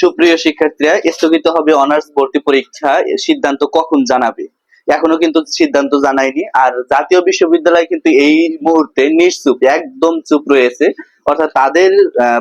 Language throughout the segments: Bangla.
সুপ্রিয় শিক্ষার্থীরা, স্থগিত হবে অনার্স ভর্তি পরীক্ষা সিদ্ধান্ত কখন জানাবে? এখনও কিন্তু সিদ্ধান্ত জানায়নি, আর জাতীয় বিশ্ববিদ্যালয় কিন্তু এই মুহূর্তে নিশ্চুপ, একদম চুপ রয়েছে। অর্থাৎ তাদের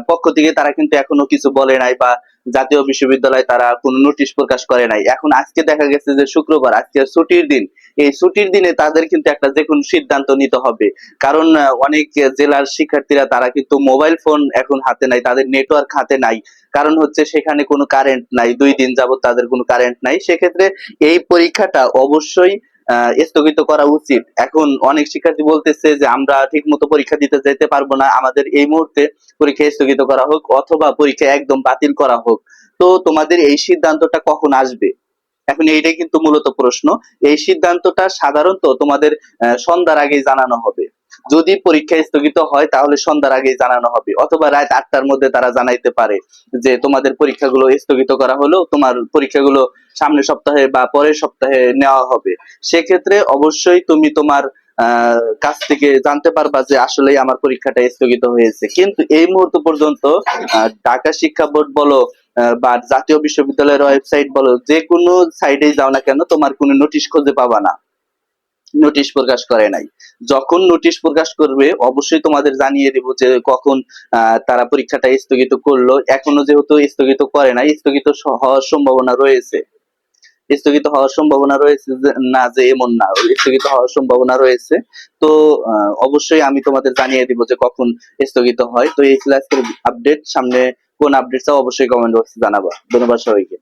পক্ষ থেকে তারা কিন্তু এখনও কিছু বলে নাই বা জাতীয় বিশ্ববিদ্যালয় তারা কোনো নোটিশ প্রকাশ করে নাই। এখন আজকে দেখা গেছে যে শুক্রবার, আজকে ছুটির দিন এই ছুটির দিনে তাদের কিন্তু একটা যে কোনো সিদ্ধান্ত নিতে হবে। কারণ অনেক জেলার শিক্ষার্থীরা তারা কিন্তু মোবাইল ফোন এখন হাতে নাই, তাদের নেটওয়ার্ক হাতে নাই। কারণ হচ্ছে সেখানে কোনো কারেন্ট নাই, দুই দিন যাবত তাদের কোনো কারেন্ট নাই। সেক্ষেত্রে এই পরীক্ষাটা অবশ্যই স্থগিত করা উচিত। এখন অনেক শিক্ষার্থী বলতেছে যে, আমরা ঠিক মতো পরীক্ষা দিতে যেতে পারব না। আমাদের এই মুহূর্তে পরীক্ষা স্থগিত করা হোক অথবা পরীক্ষা একদম বাতিল করা হোক। তো তোমাদের এই সিদ্ধান্তটা কখন আসবে? এখন এইটাই কিন্তু মূলত প্রশ্ন। এই সিদ্ধান্তটা সাধারণত তোমাদের সন্ধ্যার আগে জানানো হবে। যদি পরীক্ষা স্থগিত হয়, তাহলে সন্ধ্যার আগে জানানো হবে। অথবা রাত আটটার মধ্যে তারা জানাইতে পারে যে তোমাদের পরীক্ষাগুলো স্থগিত করা হলো, তোমার পরীক্ষাগুলো সামনের সপ্তাহে বা পরের সপ্তাহে নেওয়া হবে। সেক্ষেত্রে অবশ্যই তুমি তোমার কাছ থেকে জানতে পারবা যে আসলে আমার পরীক্ষাটা স্থগিত হয়েছে। কিন্তু এই মুহূর্ত পর্যন্ত ঢাকা শিক্ষা বোর্ড বলো বা জাতীয় বিশ্ববিদ্যালয়ের ওয়েবসাইট বলো, যে কোনো সাইডেই যাও না কেন, তোমার কোনো নোটিশ খুঁজে পাবা না। নোটিশ প্রকাশ করে নাই। যখন নোটিশ প্রকাশ করবে, অবশ্যই তোমাদের জানিয়ে দেব যে কখন তারা পরীক্ষাটা স্থগিত করল। এখনও যেহেতু স্থগিত করে নাই, স্থগিত হওয়ার সম্ভাবনা রয়েছে। স্থগিত হওয়ার সম্ভাবনা রয়েছে না, যে এমন না, স্থগিত হওয়ার সম্ভাবনা রয়েছে। তো অবশ্যই আমি তোমাদের জানিয়ে দিব যে কখন স্থগিত হয়। তো এই ক্লাসের আপডেট সামনে কোন আপডেট চাও অবশ্যই কমেন্ট বক্সে জানাবা। ধন্যবাদ সবাইকে।